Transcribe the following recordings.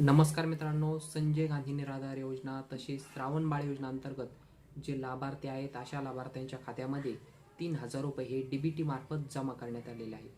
नमस्कार मित्रांनो संजय गांधी निराधार योजना तसेच श्रावण बाळ योजना अंतर्गत जे लाभार्थी आहेत अशा लाभार्थ्यांच्या खात्यामध्ये तीन हजार रुपये हे डी बी मार्फत जमा करण्यात आलेले आहेत.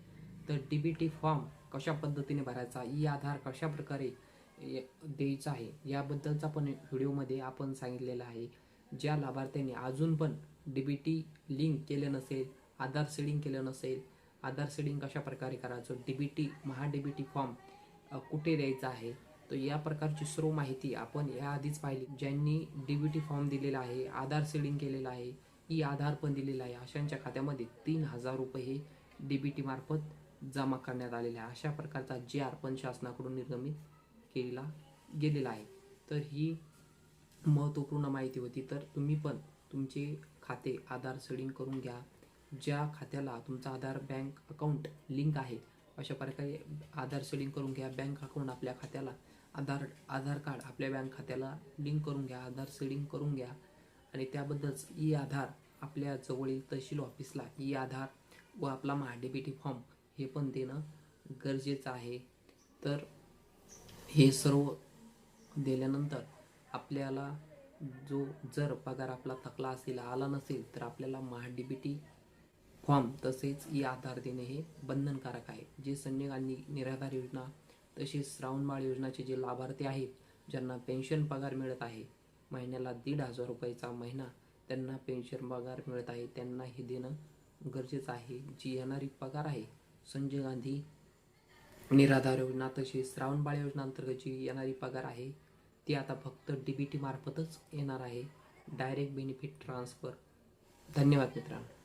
तर डी बी टी फॉर्म कशा पद्धतीने भरायचा ई आधार कशा प्रकारे द्यायचा आहे याबद्दलचा पण व्हिडिओमध्ये आपण सांगितलेलं आहे. ज्या लाभार्थ्यांनी अजून पण डी बी टी लिंक केलं नसेल आधार सेडिंग केलं नसेल आधार सेडिंग कशा प्रकारे करायचं D B T Maha D B T form कुठे द्यायचा आहे तर या प्रकारची सर्व माहिती आपण याआधीच पाहिली. ज्यांनी डीबीटी फॉर्म दिलेला आहे आधार सेडिंग केलेला आहे ई आधार पण दिलेला आहे अशांच्या खात्यामध्ये तीन हजार रुपये हे डीबीटी मार्फत जमा करण्यात आलेले आहे. अशा प्रकारचा जे आर पण शासनाकडून निर्गमित केला गेलेला आहे. तर ही महत्त्वपूर्ण माहिती होती. तर तुम्ही पण तुमचे खाते आधार सेडिंग करून घ्या. ज्या खात्याला तुमचा आधार बँक अकाउंट लिंक आहे अशा प्रकारे आधार सेडिंग करून घ्या. बँक अकाउंट आपल्या खात्याला आधार आधार कार्ड आपल्या बँक खात्याला लिंक करून घ्या आधार सेडिंग करून घ्या. आणि त्याबद्दलच ई आधार आपल्या जवळील तहसील ऑफिसला ई आधार व आपला महाडीबीटी फॉर्म हे पण देणं गरजेचं आहे. तर हे सर्व दिल्यानंतर आपल्याला जो जर पगार आपला थकला असेल आला नसेल तर आपल्याला महाडीबीटी फॉर्म तसेच ई आधार देणे हे बंधनकारक आहे. जे संजय आणि निराधार योजना तसेच श्रावणबाळ योजनाचे जे लाभार्थी आहेत ज्यांना पेन्शन पगार मिळत आहे महिन्याला दीड हजार रुपयाचा महिना त्यांना पेन्शन पगार मिळत आहे त्यांना हे देणं गरजेचं आहे. जी येणारी पगार आहे संजय गांधी निराधार योजना तसेच श्रावणबाळ योजना अंतर्गत जी येणारी पगार आहे ती आता फक्त डी बी टी मार्फतच येणार आहे. डायरेक्ट बेनिफिट ट्रान्सफर धन्यवाद मित्रांनो.